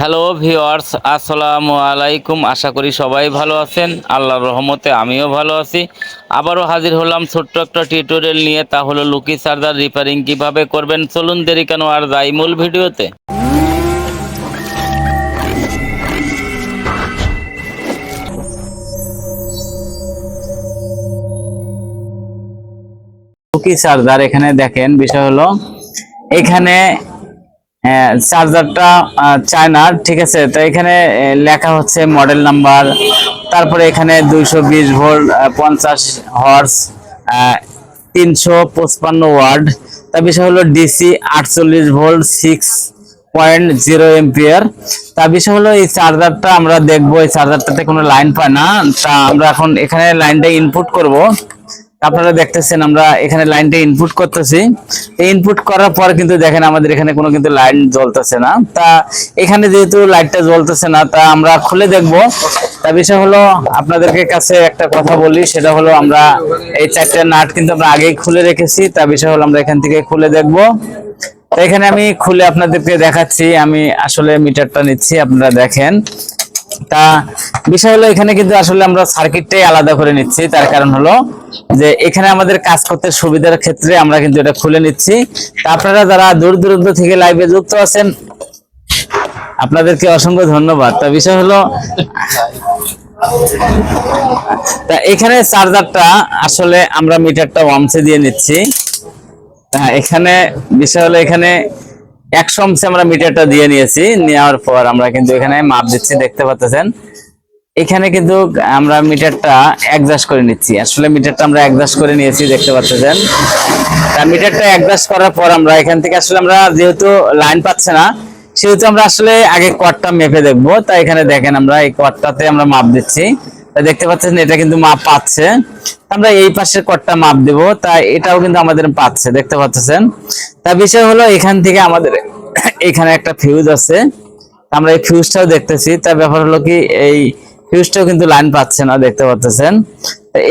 Hello viewers আসসালামু আলাইকুম। আশা করি সবাই ভালো আছেন। আল্লাহর রহমতে আমিও ভালো আছি। আবারও হাজির হলাম ছোট্ট একটা টিউটোরিয়াল নিয়ে। তা হলো লুকি চার্জার রিপেয়ারিং কীভাবে করবেন? চলুন দেরি কেন আর যাই মূল ভিডিওতে। লুকি চার্জার এখানে দেখেন, বিষয় হলো, এখানে চার্জারটা চায়নার ঠিক আছে? তো এখানে লেখা হচ্ছে মডেল নাম্বার তারপরে এখানে দুইশো বিশ ভোল্ট পঞ্চাশ হর্স তিনশো পঁচপান্ন ওয়ার্ড তার বিষয় হলো ডিসি আটচল্লিশ volt six point zero ampere তার বিষয় হলো এই চার্জারটা আমরা দেখব, এই চার্জারটাতে কোনো লাইন পায় না। তা আমরা এখন এখানে লাইনটা ইনপুট করব। আপনারা দেখতেছেন আমরা এখানে লাইনটা ইনপুট করতেছি। ইনপুট করার পর কিন্তু দেখেন আমাদের এখানে কোনো কিন্তু লাইন জ্বলতেছে না। তা এখানে যেহেতু লাইটটা জ্বলতেছে না, তা আমরা খুলে দেখব। তা বিষয় হলো আপনাদেরকে কাছে একটা কথা বলি, সেটা হলো আমরা এই চারটে নাট কিন্তু আমরা আগেই খুলে রেখেছি। তা বিষয় হলো আমরা এখান থেকে খুলে দেখব। এখানে আমি খুলে আপনাদেরকে দেখাচ্ছি, আমি আসলে মিটারটা নিচ্ছি, আপনারা দেখেন। তা বিষয় হলো এখানে কিন্তু আসলে আমরা সার্কিটটাই আলাদা করে নিচ্ছি। তার কারণ হলো যে এখানে আমাদের কাজ করতে সুবিধার ক্ষেত্রে আমরা কিন্তু এটা খুলে নিচ্ছি। তা আপনারা যারা দূর দূরান্ত থেকে লাইভে যুক্ত আছেন, আপনাদেরকে অসংখ্য ধন্যবাদ। তা বিষয় হলো, তা এখানে চার্জারটা আসলে আমরা মিটারটা ওয়ামসে দিয়ে নিচ্ছি। এখানে, বিষয় হলো এখানে একশো অংশে আমরা মিটারটা দিয়ে নিয়েছি, নেওয়ার পর আমরা কিন্তু এখানে মাপ দিচ্ছি, দেখতে পাচ্ছেন এখানে কিন্তু আমরা মিটারটা অ্যাডজাস্ট করে নিচ্ছি। আসলে মিটারটা আমরা অ্যাডজাস্ট করে নিয়েছি, দেখতে পাচ্ছেন তা মিটারটা অ্যাডজাস্ট করার পর আমরা এখান থেকে আসলে আমরা যেহেতু লাইন পাচ্ছে না, সেহেতু আমরা আসলে আগে কটটা মেপে দেখব। তাই এখানে দেখেন আমরা এই কটটাতে আমরা মাপ দিচ্ছি। দেখতে পাচ্ছেন এটা কিন্তু মাপ পাচ্ছে। আমরা এই পাশের কটটা মাপ দেব, তা এটাও কিন্তু আমাদের পাচ্ছে, দেখতে পাচ্ছেন। তা বিষয় হলো এখান থেকে আমাদের এখানে একটা ফিউজ আছে আমরা এই ফিউজটাও দেখতেছি। তার ব্যাপার হলো কি, এই ফিউজটাও কিন্তু লাইন পাচ্ছে না, দেখতে পাচ্ছেন।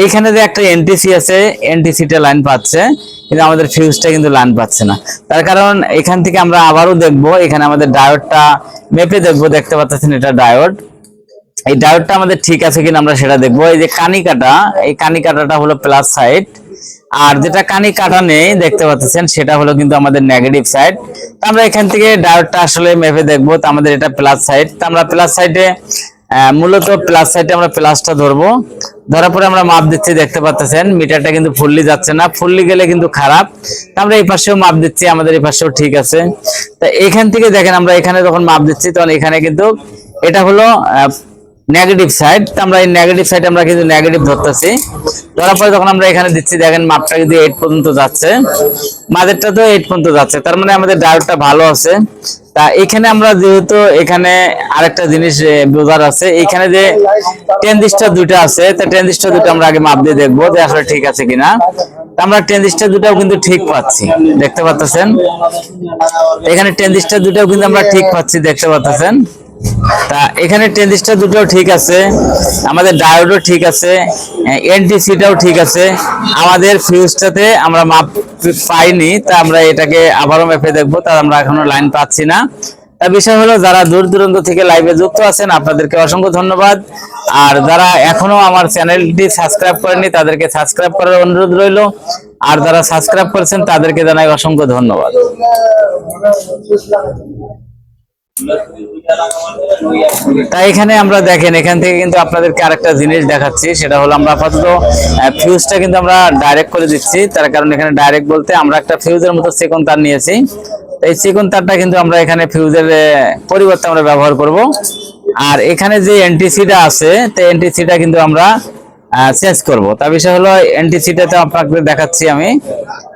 এখানে যে একটা এনটিসি আছে এনটিসিটা লাইন পাচ্ছে, কিন্তু আমাদের ফিউজটা কিন্তু লাইন পাচ্ছে না। তার কারণ এখান থেকে আমরা আবারও দেখব, এখানে আমাদের ডায়োডটা মেপে দেখব, দেখতে পাচ্ছেন এটা ডায়োড এই ডায়োডটা আমাদের ঠিক আছে কিনা আমরা সেটা দেখব। এই যে কানি কাটা, এই কানি কাটাটা হলো প্লাস সাইড আর যেটা কানি কাটা নেই, দেখতে পাচ্ছেন, সেটা হলো কিন্তু আমাদের নেগেটিভ সাইড আমরা এখান থেকে ডায়োডটা আসলে মেপে দেখব, তো আমাদের এটা প্লাস সাইড তো আমরা প্লাস সাইডে মূলত প্লাস সাইডে আমরা প্লাসটা ধরবো। ধরার পরে আমরা মাপ দিচ্ছি, দেখতে পাচ্ছেন, মিটারটা কিন্তু ফুললি যাচ্ছে না। ফুললি গেলে কিন্তু খারাপ। আমরা এই পাশেও মাপ দিচ্ছি, আমাদের এই পাশেও ঠিক আছে। তা এখান থেকে দেখেন, আমরা এখানে যখন মাপ দিচ্ছি, তখন এখানে কিন্তু এটা হলো নেগেটিভ সাইড আমরা এই নেগেটিভ সাইড আমরা কিন্তু নেগেটিভ ধরতেছি। ধরার পরে যখন আমরা এখানে দিচ্ছি, দেখেন মাপটা কিন্তু এইট পর্যন্ত যাচ্ছে। মাঝেরটা তো এইট পর্যন্ত যাচ্ছে, তার মানে আমাদের ডায়োডটা ভালো আছে। তা এখানে আমরা যেহেতু এখানে আরেকটা জিনিস বোঝার আছে, এখানে যে ট্রেনজিস্টার দুটো আছে, তা ট্রেনজিস্টার দুটো আমরা আগে মাপ দিয়ে দেখব যে আসলে ঠিক আছে কিনা। আমরা ট্রেনজিস্টার দুটাও কিন্তু ঠিক পাচ্ছি, দেখতে পাচ্ছেন এখানে ট্রেনজিস্টার দুটাও কিন্তু আমরা ঠিক পাচ্ছি, দেখতে পাচ্ছেন তা এখানে ট্রেনজিস্টার দুটো ঠিক আছে, আমাদের ডায়োডও ঠিক আছে, এনটিসিটাও ঠিক আছে, আমাদের ফিউজটাতে আমরা মাপ পাইনি, তা আমরা এটাকে আবারও মেপে দেখব, তা আমরা এখনও লাইন পাচ্ছি না। তা বিষয় হলো, যারা দূর দূরান্ত থেকে লাইভে যুক্ত আছেন, আপনাদেরকে অসংখ্য ধন্যবাদ। আর যারা এখনও আমার চ্যানেলটি সাবস্ক্রাইব করেনি তাদেরকে সাবস্ক্রাইব করার অনুরোধ রইল। আর যারা সাবস্ক্রাইব করেছেন, তাদেরকে জানাই অসংখ্য ধন্যবাদ। তাই এখানে আমরা দেখেন, এখান থেকে কিন্তু আপনাদেরকে আরেকটা জিনিস দেখাচ্ছি, সেটা হলো আমরা আপাতত ফিউজটা কিন্তু আমরা ডাইরেক্ট করে দিচ্ছি, তার কারণ এখানে ডাইরেক্ট বলতে আমরা একটা ফিউজের মতো সেকন তার নিয়েছি। এই সেকন তারটা কিন্তু আমরা এখানে ফিউজের পরিবর্তে আমরা ব্যবহার করব। আর এখানে যে এনটিসিটা আছে তো এনটিসিটা কিন্তু আমরা চেঞ্জ করব। তার বিষয় হলো এনটিসিটাতে আপনাকে দেখাচ্ছি আমি।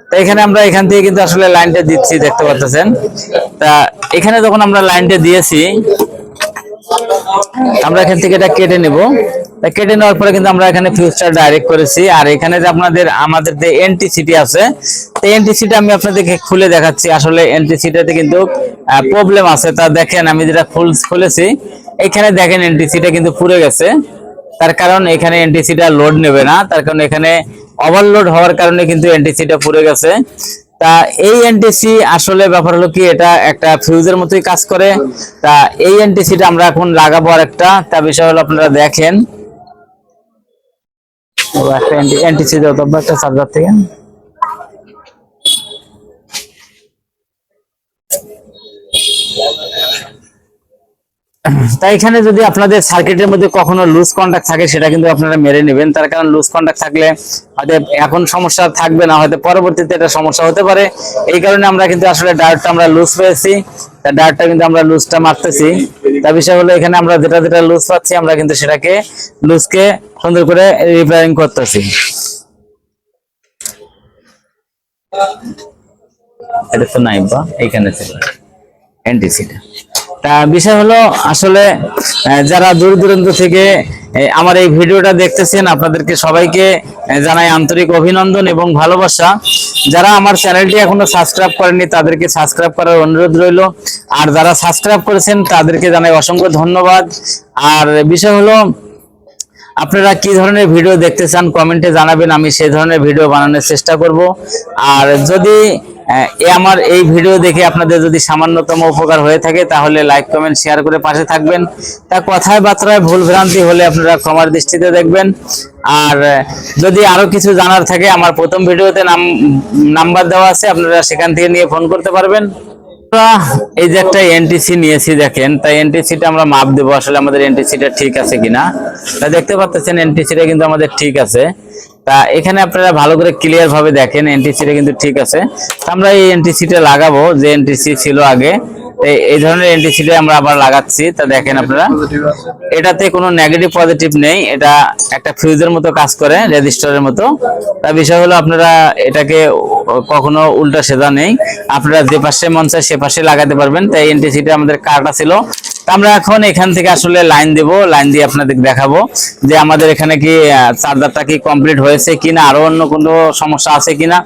তো এখানে আমরা এখান থেকে কিন্তু আসলে লাইনটা দিচ্ছি, দেখতে পাচ্ছেন। তা এখানে যখন আমরা লাইনটা দিয়েছি, আমরা এখান থেকে এটা কেটে নেব। কেটে নেওয়ার পরে কিন্তু আমরা এখানে ফিউজটা ডাইরেক্ট করেছি। আর এখানে যে আপনাদের, আমাদের যে এনটিসিটি আছে, তো এনটিসিটা আমি আপনাদেরকে খুলে দেখাচ্ছি। আসলে এনটিসিটাতে কিন্তু প্রবলেম আছে। তা দেখেন, আমি যেটা খুল খুলেছি, এখানে দেখেন এনটিসিটা কিন্তু পুড়ে গেছে। তার কারণ এখানে এনটিসিটা লোড নেবে না। তার কারণ এখানে ওভারলোড হওয়ার কারণে কিন্তু এনটিসিটা পুড়ে গেছে। তা এই এনটিসি আসলে ব্যাপার হলো কি, এটা একটা ফিউজের মতোই কাজ করে। তা এই এনটিসিটা আমরা এখন লাগাবো আর একটা তা বিষয় হলো আপনারা দেখেন। একটা এনটিসি দেওয়া একটা চার্জার থেকে। তাই এখানে যদি আপনাদের সার্কিটের মধ্যে কখনো লুজ কন্টাক্ট থাকে, সেটা কিন্তু আপনারা মেরে নেবেন। তার কারণ লুজ কন্টাক্ট থাকলে হয়তো এখন সমস্যা থাকবে না, হয়তো পরবর্তীতে এটা সমস্যা হতে পারে। এই কারণে আমরা কিন্তু আসলে ডায়োডটা আমরা লুজ পেয়েছি। তা ডায়োডটা কিন্তু আমরা লুজটা মারতেছি। তার বিষয় হলো এখানে আমরা যেটা যেটা লুজ পাচ্ছি, আমরা কিন্তু সেটাকে লুজকে সুন্দর করে রিপেয়ারিং করতেছি। এটা তো নাই বা এইখানে ছিল। এনটিসিটা বিষয় হলো আসলে যারা দূর দূরান্ত থেকে আমার এই ভিডিওটা দেখতেছেন, আপনাদেরকে সবাইকে জানাই আন্তরিক অভিনন্দন এবং ভালোবাসা। যারা আমার চ্যানেলটি এখনও সাবস্ক্রাইব করেননি, তাদেরকে সাবস্ক্রাইব করার অনুরোধ রইল। আর যারা সাবস্ক্রাইব করেছেন, তাদেরকে জানাই অসংখ্য ধন্যবাদ। আর বিষয় হলো, আপনারা কি ধরনের ভিডিও দেখতে চান, কমেন্টে জানাবেন, আমি সেই ধরনের ভিডিও বানানোর চেষ্টা করব। আর যদি আমার এই ভিডিও দেখে আপনাদের যদি সামান্যতম উপকার হয়ে থাকে, তাহলে লাইক কমেন্ট শেয়ার করে পাশে থাকবেন। তা কথায় বার্তায় ভুল ভ্রান্তি হলে আপনারা ক্ষমার দৃষ্টিতে দেখবেন। আর যদি আরও কিছু জানার থাকে, আমার প্রথম ভিডিওতে নাম, নাম্বার দেওয়া আছে, আপনারা সেখান থেকে নিয়ে ফোন করতে পারবেন। এই যে একটা এনটিসি নিয়েছি, দেখেন, তাই এনটিসিটা আমরা মাপ দেবো। আসলে আমাদের এনটিসিটা ঠিক আছে কিনা? তা দেখতে পাচ্ছেন এনটিসিটা কিন্তু আমাদের ঠিক আছে। তা এখানে আপনারা ভালো করে ক্লিয়ার ভাবে দেখেন এনটিসিটা কিন্তু ঠিক আছে। আমরা এই এনটিসিটা লাগাবো, যে এনটিসি ছিল আগে। এই- ধরনের এনটিসিটা আমরা আবার লাগাচ্ছি, তা দেখেন আপনারা। এটাতে কোনো নেগেটিভ পজিটিভ নেই, এটা একটা ফিউজের মতো কাজ করে রেজিস্টারের মতো। তা বিষয় হলো আপনারা এটাকে কখনো উল্টা সেদা নেই। আপনারা যে পাশে মন চায় সে পাশে লাগাতে পারবেন। তাই এনটিসিটা আমাদের কাটা ছিল আমরা এখন এখান থেকে আসলে লাইন দেব লাইন দিয়ে আপনাদের দেখাবো যে আমাদের এখানে কি চার্জারটা কি কমপ্লিট হয়েছে কিনা, আরও অন্য কোনো সমস্যা আছে কিনা।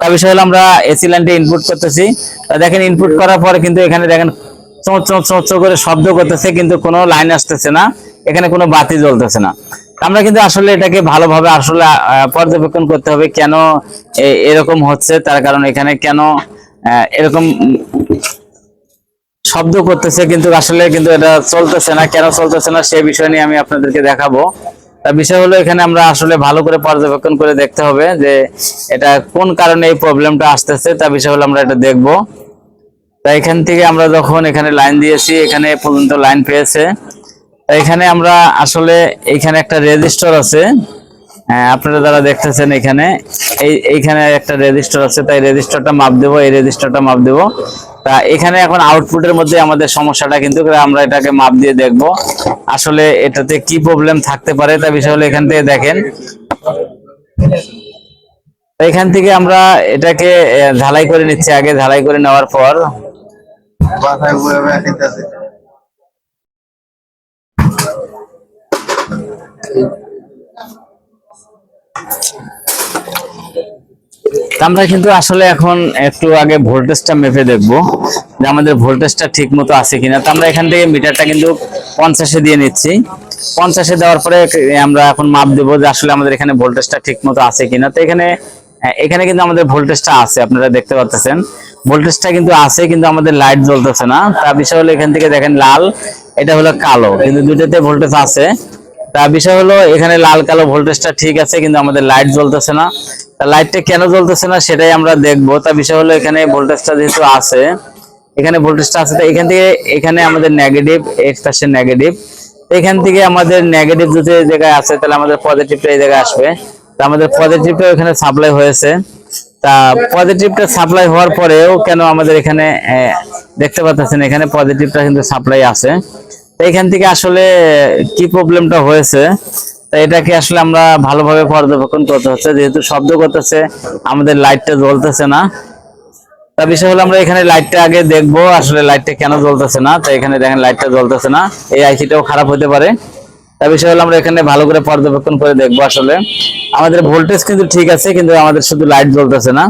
তার বিষয় হলো আমরা এসি লাইনটা ইনপুট করতেছি। তা দেখেন ইনপুট করার পরে কিন্তু এখানে দেখেন চোঁচ করে শব্দ করতেছে, কিন্তু কোনো লাইন আসতেছে না। এখানে কোনো বাতি জ্বলতেছে না। আমরা কিন্তু আসলে এটাকে ভালোভাবে আসলে পর্যবেক্ষণ করতে হবে কেন এরকম হচ্ছে, তার কারণ এখানে কেন এরকম শব্দ করতেছে, কিন্তু আসলে কিন্তু এটা চলতেছে না। কেন চলতেছে না সেই বিষয় নিয়ে আমি আপনাদেরকে দেখাবো। বিষয় হলো, এখানে আমরা আসলে ভালো করে পর্যবেক্ষণ করে দেখতে হবে যে এটা কোন কারণে এই প্রবলেমটা আসতেছে তার বিষয় হলো আমরা এটা দেখব। তা এখান থেকে আমরা যখন এখানে লাইন দিয়েছি, এখানে পর্যন্ত লাইন পেয়েছে। তা এখানে আমরা আসলে এখানে একটা রেজিস্টার আছে। হ্যাঁ, আপনারা যারা দেখতেছেন এখানে এই এইখানে একটা রেজিস্টার আছে তাই রেজিস্টারটা মাপ দেবো এই রেজিস্টারটা মাপ দেবো। তা এখানে এখন আউটপুটের মধ্যে আমাদের সমস্যাটা কিন্তু আমরা এটাকে মাপ দিয়ে দেখব। আসলে এটাতে কি প্রবলেম থাকতে পারে তা বিষয় হলো এখান থেকে দেখেন। এখান থেকে আমরা এটাকে ঝালাই করে নিচ্ছি আগে ঝালাই করে নেওয়ার পর। বাসায় বয়ে আমরা কিন্তু আসলে এখন একটু আগে ভোল্টেজটা মেপে দেখব যে আমাদের ভোল্টেজটা ঠিক মতো আছে কিনা। তো আমরা এখান থেকে মিটারটা কিন্তু পঞ্চাশে দিয়ে নিচ্ছি। পঞ্চাশে দেওয়ার পরে আমরা এখন মাপ দেবো যে আসলে আমাদের এখানে ভোল্টেজটা ঠিক মতো আছে কিনা। তো এখানে এখানে কিন্তু আমাদের ভোল্টেজটা আছে, আপনারা দেখতে পাচ্ছেন। ভোল্টেজটা কিন্তু আছে, কিন্তু আমাদের লাইট জ্বলতেছে না। তার বিষয় হলো এখান থেকে দেখেন লাল, এটা হলো কালো। কিন্তু দুটোতে ভোল্টেজ আছে। তা বিষয় হলো, এখানে লাল কালো ভোল্টেজটা ঠিক আছে, কিন্তু আমাদের লাইট জ্বলতেছে না। তা লাইটটা কেন জ্বলতেছে না সেটাই আমরা দেখব। তা বিষয় হলো, এখানে ভোল্টেজটা যেহেতু আছে, এখানে ভোল্টেজটা আছে, তো এখান থেকে, এখানে আমাদের নেগেটিভ পাশে নেগেটিভ এখান থেকে আমাদের নেগেটিভ যদি জায়গায় আছে তাহলে আমাদের পজিটিভটা এই জায়গায় আসবে। তা আমাদের পজিটিভটা এখানে সাপ্লাই হয়েছে। তা পজিটিভটা সাপ্লাই হওয়ার পরেও কেন আমাদের এখানে দেখতে পাচ্ছেন, এখানে পজিটিভটা কিন্তু সাপ্লাই আছে। এখান থেকে আসলে কি প্রবলেমটা হয়েছে এটাকে আসলে আমরা ভালোভাবে পর্যবেক্ষণ করতে হচ্ছে। যেহেতু শব্দ করতেছে, আমাদের লাইটটা জ্বলতেছে না। তা বিষয় হলো আমরা এখানে লাইটটা আগে দেখব, আসলে লাইটটা কেন জ্বলতেছে না। তো এখানে দেখেন লাইটটা জ্বলতেছে না। এই আইসিটাও খারাপ হতে পারে। তা বিষয় হলো আমরা এখানে ভালো করে পর্যবেক্ষণ করে দেখব আসলে। আমাদের ভোল্টেজ কিন্তু ঠিক আছে, কিন্তু আমাদের শুধু লাইট জ্বলতেছে না।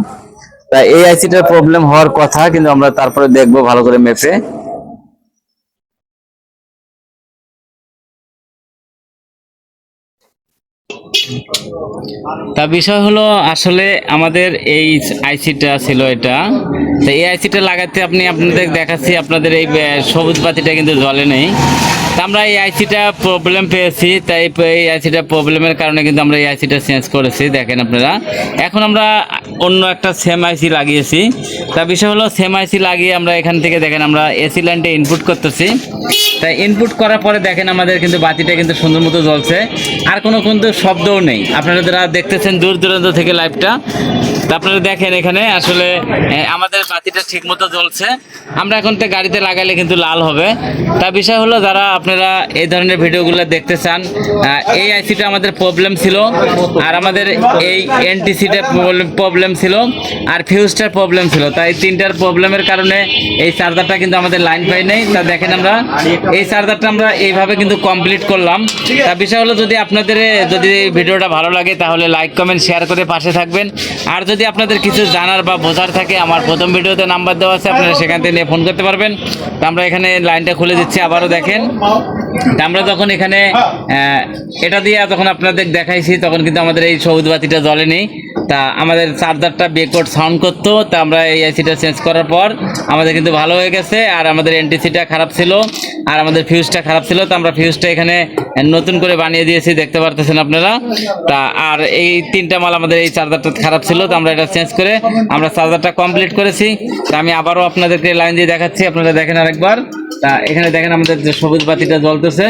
তা এই আইসিটার প্রবলেম হওয়ার কথা কিন্তু আমরা তারপরে দেখব ভালো করে মেপে। তা বিষয় হলো আসলে আমাদের এই আইসিটা ছিল এটা। তো এই আইসিটা লাগাতে আপনি আপনাদের দেখাচ্ছি, আপনাদের এই সবুজ পাতিটা কিন্তু জলে নেই। আমরা এই আইসিটা প্রবলেম পেয়েছি, তাই এই আইসিটা প্রবলেমের কারণে কিন্তু আমরা এই আইসিটা চেঞ্জ করেছি, দেখেন আপনারা। এখন আমরা অন্য একটা সেম আইসি লাগিয়েছি। তা বিষয় হলো সেম আইসি লাগিয়ে আমরা এখান থেকে দেখেন আমরা এসি লাইনটা ইনপুট করতেছি। তাই ইনপুট করার পরে দেখেন আমাদের কিন্তু বাতিটা কিন্তু সুন্দর মতো জ্বলছে। আর কোনো কিন্তু শব্দও নেই। আপনারা যারা দেখতেছেন দূর দূরান্ত থেকে লাইভটা আপনারা দেখেন এখানে, আসলে আমাদের বাতিটা ঠিক মতো জ্বলছে। আমরা এখন তো গাড়িতে লাগালে কিন্তু লাল হবে। তা বিষয় হলো যারা আপনারা এই ধরনের ভিডিওগুলো দেখতে চান এই আইসিটা আমাদের প্রবলেম ছিল, আর আমাদের এই এনটিসিটা প্রবলেম ছিল, আর ফিউজটার প্রবলেম ছিল। তাই তিনটার প্রবলেমের কারণে এই চার্জারটা কিন্তু আমাদের লাইন পাই নেই। তা দেখেন আমরা, এই চার্জারটা আমরা এইভাবে কিন্তু কমপ্লিট করলাম। তা বিষয় হলো যদি আপনাদের, যদি ভিডিওটা ভালো লাগে, তাহলে লাইক কমেন্ট শেয়ার করে পাশে থাকবেন। আর যদি আপনাদের কিছু জানার বা বোঝার থাকে, আমার প্রথম ভিডিওতে নাম্বার দেওয়া আছে, আপনারা সেখান থেকে নিয়ে ফোন করতে পারবেন। তো আমরা এখানে লাইনটা খুলে দিচ্ছি, আবারও দেখেন। আমরা যখন এখানে এটা দিয়ে যখন আপনাদের দেখাইছি, তখন কিন্তু আমাদের এই সবুজ বাতিটা জ্বলেনি তা আমাদের চার্জারটা বেকওয়ার্ড সাউন্ড করতো, তা আমরা এই আইসিটা চেঞ্জ করার পর আমাদের কিন্তু ভালো হয়ে গেছে, আর আমাদের এনটিসিটা খারাপ ছিল, আর আমাদের ফিউজটা খারাপ ছিল, তো আমরা ফিউজটা এখানে নতুন করে বানিয়ে দিয়েছি, দেখতে পারতেছেন আপনারা। তা, আর এই তিনটা মাল আমাদের এই চার্জারটা খারাপ ছিল, তো আমরা এটা চেঞ্জ করে আমরা চার্জারটা কমপ্লিট করেছি। তা, আমি আবারও আপনাদেরকে লাইন দিয়ে দেখাচ্ছি, আপনারা দেখেন আরেকবার। তা, এখানে দেখেন আমাদের যে সবুজ বাতিটা জ্বলতেছে।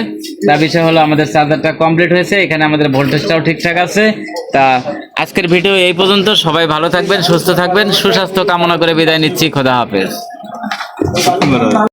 তা, বিষয় হলো আমাদের চার্জারটা কমপ্লিট হয়েছে, এখানে আমাদের ভোল্টেজটাও ঠিকঠাক আছে। তা, আজকের ভিডিও এই পর্যন্ত, সবাই ভালো থাকবেন, সুস্থ থাকবেন, সুস্বাস্থ্য কামনা করে বিদায় নিচ্ছি, খোদা হাফেজ।